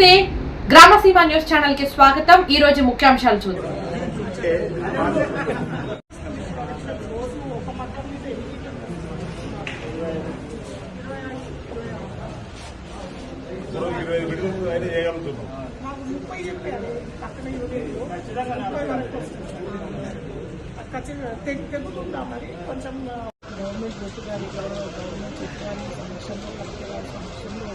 నమస్తే. గ్రామసీమ న్యూస్ ఛానల్కి స్వాగతం. ఈ రోజు ముఖ్యాంశాలు చూద్దాం. తెగుతుందా మరి? కొంచెం గవర్నమెంట్ బొట్టు గారి గవర్నమెంట్ చెట్టు గారి సమక్షంలో కలెక్టర్ గారి సమక్షంలో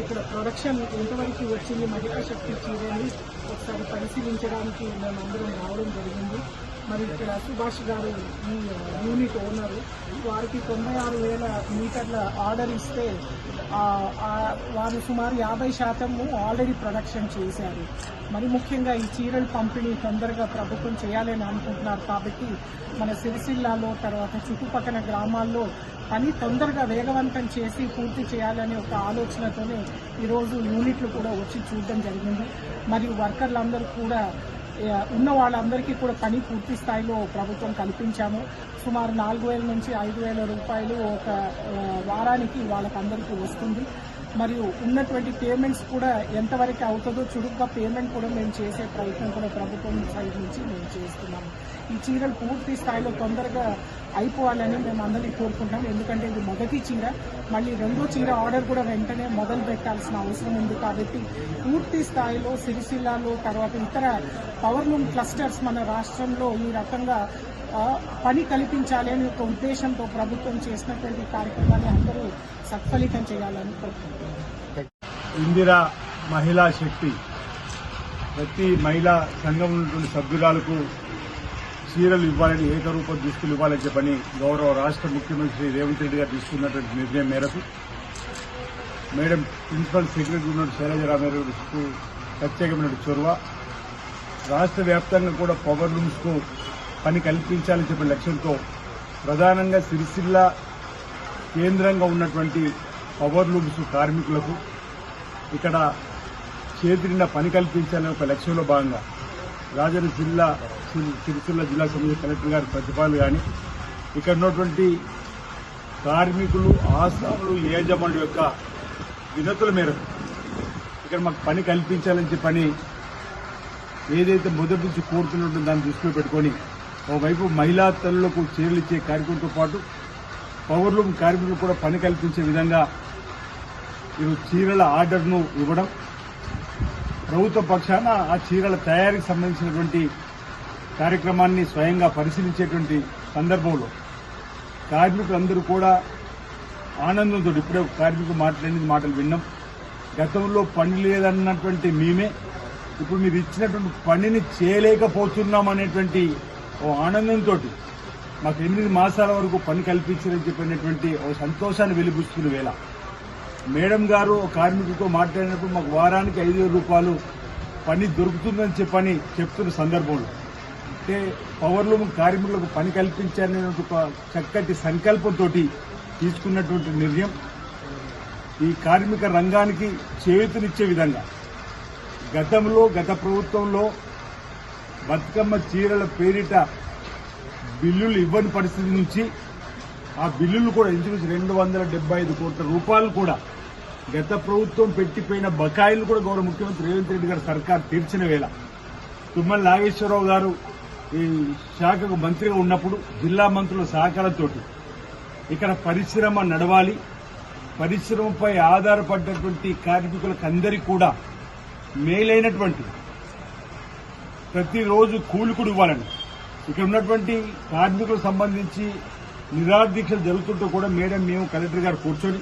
ఇక్కడ ప్రొడక్షన్ ఎంతవరకు వచ్చింది మహిళా శక్తి చీరని ఒకసారి పరిశీలించడానికి మేమందరం రావడం జరిగింది. మరి ఇక్కడ సుభాష్ గారు ఈ యూనిట్ ఓనరు వారికి తొంభై ఆరు వేల మీటర్ల ఆర్డర్ ఇస్తే వారు సుమారు యాభై శాతము ఆల్రెడీ ప్రొడక్షన్ చేశారు. మరి ముఖ్యంగా ఈ చీరలు పంపిణీ తొందరగా ప్రభుత్వం చేయాలని అనుకుంటున్నారు కాబట్టి మన సిరిసిల్లాలో తర్వాత చుట్టుపక్కల గ్రామాల్లో పని తొందరగా వేగవంతం చేసి పూర్తి చేయాలనే ఒక ఆలోచనతోనే ఈరోజు యూనిట్లు కూడా వచ్చి చూడడం జరిగింది. మరియు వర్కర్లందరూ కూడా ఉన్న వాళ్ళందరికీ కూడా పని పూర్తి స్థాయిలో ప్రభుత్వం కల్పించాము. సుమారు నాలుగు వేల నుంచి ఐదు వేల రూపాయలు ఒక వారానికి వాళ్ళకందరికీ వస్తుంది. మరియు ఉన్నటువంటి పేమెంట్స్ కూడా ఎంతవరకు అవుతుందో చురుగ్గా పేమెంట్ కూడా మేము చేసే ప్రయత్నం కూడా ప్రభుత్వం సైడ్ నుంచి మేము చేస్తున్నాము. ఈ చీరలు పూర్తి స్థాయిలో తొందరగా అయిపోవాలని మేము అందరికీ కోరుకుంటాం. ఎందుకంటే ఇది మొదటి చీర. మళ్ళీ రెండో చీర ఆర్డర్ కూడా వెంటనే మొదలు పెట్టాల్సిన అవసరం ఉంది కాబట్టి పూర్తి స్థాయిలో సిరిసిల్లాలో తర్వాత ఇతర పవర్ లూమ్ క్లస్టర్స్ మన రాష్ట్రంలో ఈ రకంగా పని కల్పించాలి అనే ఒక ఉద్దేశంతో ప్రభుత్వం చేసినటువంటి కార్యక్రమాన్ని అందరూ సత్ఫలితం చేయాలని కోరుకుంటున్నాం. ఇందిరా మహిళా శక్తి. ప్రతి మహిళా సంఘం సభ్యురాలకు చీరలు ఇవ్వాలని ఏకరూప దుస్తులు ఇవ్వాలని చెప్పని గౌరవ రాష్ట్ర ముఖ్యమంత్రి రేవంత్ రెడ్డి గారు తీసుకున్నటువంటి నిర్ణయం మేరకు మేడం ప్రిన్సిపల్ సెక్రటరీ ఉన్న శైలజరామారావుకు ప్రత్యేకమైన చొరవ. రాష్ట్ర వ్యాప్తంగా కూడా పవర్ లూమ్స్కు పని కల్పించాలని చెప్పిన లక్ష్యంతో ప్రధానంగా సిరిసిల్ల కేంద్రంగా ఉన్నటువంటి పవర్ లూమ్స్ కార్మికులకు ఇక్కడ చేతిరిన పని కల్పించాలనే ఒక లక్ష్యంలో భాగంగా రాజన్న జిల్లా సిరి- సిరిసిల్ల జిల్లా సమితి కలెక్టర్ గారి ప్రతిపాదన కానీ ఇక్కడ ఉన్నటువంటి కార్మికులు ఆసాములు యజమానుల యొక్క వినతుల మేరకు ఇక్కడ మాకు పని కల్పించాలని చెప్పని ఏదైతే మొదటి నుంచి కోరుతున్నట్టు దాన్ని దృష్టిలో పెట్టుకొని ఓవైపు మహిళా తల్లులకు చీరలు ఇచ్చే కార్యక్రమంతో పాటు పౌరులు కార్మికులు కూడా పని కల్పించే విధంగా ఈరోజు చీరల ఆర్డర్ను ఇవ్వడం ప్రభుత్వ పక్షాన ఆ చీరల తయారీకి సంబంధించినటువంటి కార్యక్రమాన్ని స్వయంగా పరిశీలించేటువంటి సందర్భంలో కార్మికులందరూ కూడా ఆనందంతో ఇప్పుడే కార్మికులు మాట్లాడిన మాటలు విన్నాం. గతంలో పని లేదన్నటువంటి మేమే ఇప్పుడు మీరు ఇచ్చినటువంటి పనిని చేయలేకపోతున్నాం అనేటువంటి ఓ ఆనందంతో మాకు ఎనిమిది మాసాల వరకు పని కల్పించారని చెప్పినటువంటి ఓ సంతోషాన్ని వెలిబుస్తున్న వేళ మేడం గారు ఓ కార్మికుడితో మాట్లాడినప్పుడు మాకు వారానికి ఐదు వేల రూపాయలు పని దొరుకుతుందని చెప్పని చెప్తున్న సందర్భంలో. అంటే పవర్లూమ్ కార్మికులకు పని కల్పించాలనే ఒక చక్కటి సంకల్పంతో తీసుకున్నటువంటి నిర్ణయం. ఈ కార్మిక రంగానికి చేయూతనిచ్చే విధంగా గతంలో గత ప్రభుత్వంలో బతుకమ్మ చీరల పేరిట బిల్లులు ఇవ్వని పరిస్థితి నుంచి ఆ బిల్లులు కూడా ఇంచుమించు రెండు వందల డెబ్బై ఐదు కోట్ల రూపాయలు కూడా గత ప్రభుత్వం పెట్టిపోయిన బకాయిలు కూడా గౌరవ ముఖ్యమంత్రి రేవంత్ రెడ్డి గారు సర్కార్ తీర్చిన వేళ. తుమ్మల నాగేశ్వరరావు గారు ఈ శాఖకు మంత్రిగా ఉన్నప్పుడు జిల్లా మంత్రుల సహకారంతో ఇక్కడ పరిశ్రమ నడవాలి. పరిశ్రమపై ఆధారపడ్డటువంటి కార్మికులకు అందరికీ కూడా మేలైనటువంటి ప్రతిరోజు కూలికుడు ఇవ్వాలని. ఇక్కడ ఉన్నటువంటి కార్మికులకు సంబంధించి నిరాదీక్షలు జరుగుతుంటూ కూడా మేడం మేము కలెక్టర్ గారు కూర్చొని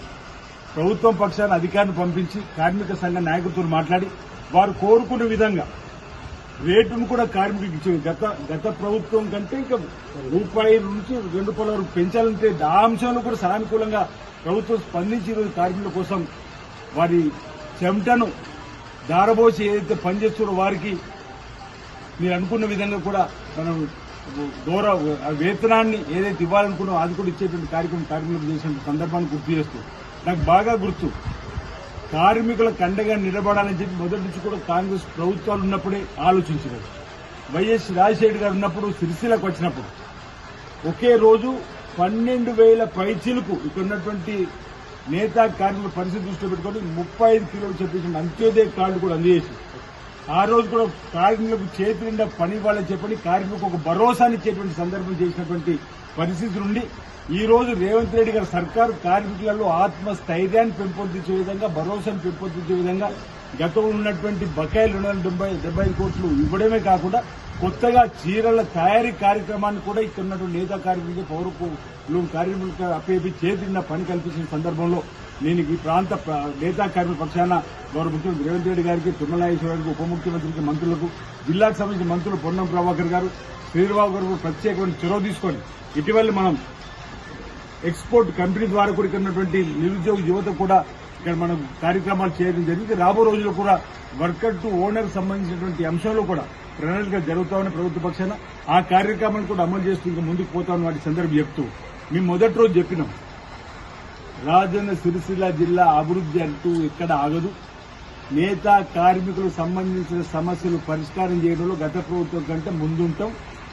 ప్రభుత్వం పక్షాన అధికారిని పంపించి కార్మిక సంఘ నాయకులతో మాట్లాడి వారు కోరుకున్న విధంగా రేటును కూడా కార్మికులకు ఇచ్చింది గత గత ప్రభుత్వం కంటే ఇంకా రూపాయి నుంచి రెండు రూపాయల వరకు పెంచాలంటే ఆ అంశంలో కూడా సానుకూలంగా ప్రభుత్వం స్పందించి ఈరోజు కార్మికుల కోసం వారి చెమటను దారబోసి ఏదైతే పనిచేస్తున్నారో వారికి మీరు అనుకున్న విధంగా కూడా మనం గౌరవ వేతనాన్ని ఏదైతే ఇవ్వాలనుకున్నామో అది కూడా ఇచ్చేటువంటి కార్యక్రమం కార్మికులకు చేసిన సందర్భాన్ని గుర్తు చేస్తూ నాకు బాగా గుర్తు. కార్మికుల కండగా నిలబడాలని చెప్పి మొదటి నుంచి కూడా కాంగ్రెస్ ప్రభుత్వాలు ఉన్నప్పుడే ఆలోచించినది వైఎస్ రాజశేఖర్ గారు ఉన్నప్పుడు సిరిసిలకు వచ్చినప్పుడు. ఒకే రోజు పన్నెండు వేల పైచీలకు ఇక్కడ ఉన్నటువంటి నేతా కార్మికుల పరిస్థితి దృష్టిలో పెట్టుకొని ముప్పై ఐదు కిలోలు చెప్పించిన అంత్యోదయ కార్డు కూడా అందజేసింది. ఆ రోజు కూడా కార్మికులకు చేతి నిండా పని ఇవ్వాలని చెప్పని కార్మికులకు ఒక భరోసాని ఇచ్చేటువంటి సందర్భం చేసినటువంటి పరిస్థితి నుండి ఈ రోజు రేవంత్ రెడ్డి గారి సర్కారు కార్మికులలో ఆత్మస్థైర్యాన్ని పెంపొందించే విధంగా భరోసాను పెంపొందించే విధంగా గతంలో ఉన్నటువంటి బకాయిలు రెండు వందల డెబ్బై డెబ్బై ఐదు కోట్లు ఇవ్వడమే కాకుండా కొత్తగా చీరల తయారీ కార్యక్రమాన్ని కూడా ఇక్కడ ఉన్నటువంటి నేతా కార్మికులు పౌరకు కార్మికులకు అప్పేపి చేతిన్న పని కల్పించిన సందర్భంలో నేను ఈ ప్రాంత నేతా కార్మిక పక్షాన గౌరవ ముఖ్యమంత్రి రేవంత్ రెడ్డి గారికి తుమ్మలాయేశ్వర గారికి ఉప ముఖ్యమంత్రికి మంత్రులకు జిల్లాకు సంబంధించిన మంత్రులు పొన్నం ప్రభాకర్ గారు శ్రీరాబాబు గారు ప్రత్యేకమైన చొరవ తీసుకొని ఇటీవల మనం ఎక్స్పోర్ట్ కంపెనీ ద్వారా కూడా ఉన్నటువంటి నిరుద్యోగ యువత కూడా ఇక్కడ మనం కార్యక్రమాలు చేయడం జరిగింది. రాబో రోజుల్లో కూడా వర్కర్ టు ఓనర్ సంబంధించినటువంటి అంశంలో కూడా ప్రణాళిక జరుగుతామని ప్రభుత్వ పక్షాన ఆ కార్యక్రమాన్ని కూడా అమలు చేస్తూ ఇంకా ముందుకు పోతామని వాటి సందర్భం చెప్తూ. మేము మొదటి రోజు చెప్పినాం. రాజన్న సిరిసిల్ల జిల్లా అభివృద్ధి అంటూ ఎక్కడ ఆగదు. నేత కార్మికులకు సంబంధించిన సమస్యలు పరిష్కారం చేయడంలో గత ప్రభుత్వం కంటే ముందుంటాం.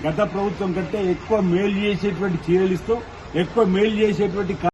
గత ప్రభుత్వం కంటే ఎక్కువ మేలు చేసేటువంటి చీరలు ఇస్తాం. ఎక్కువ మేలు చేసేటువంటి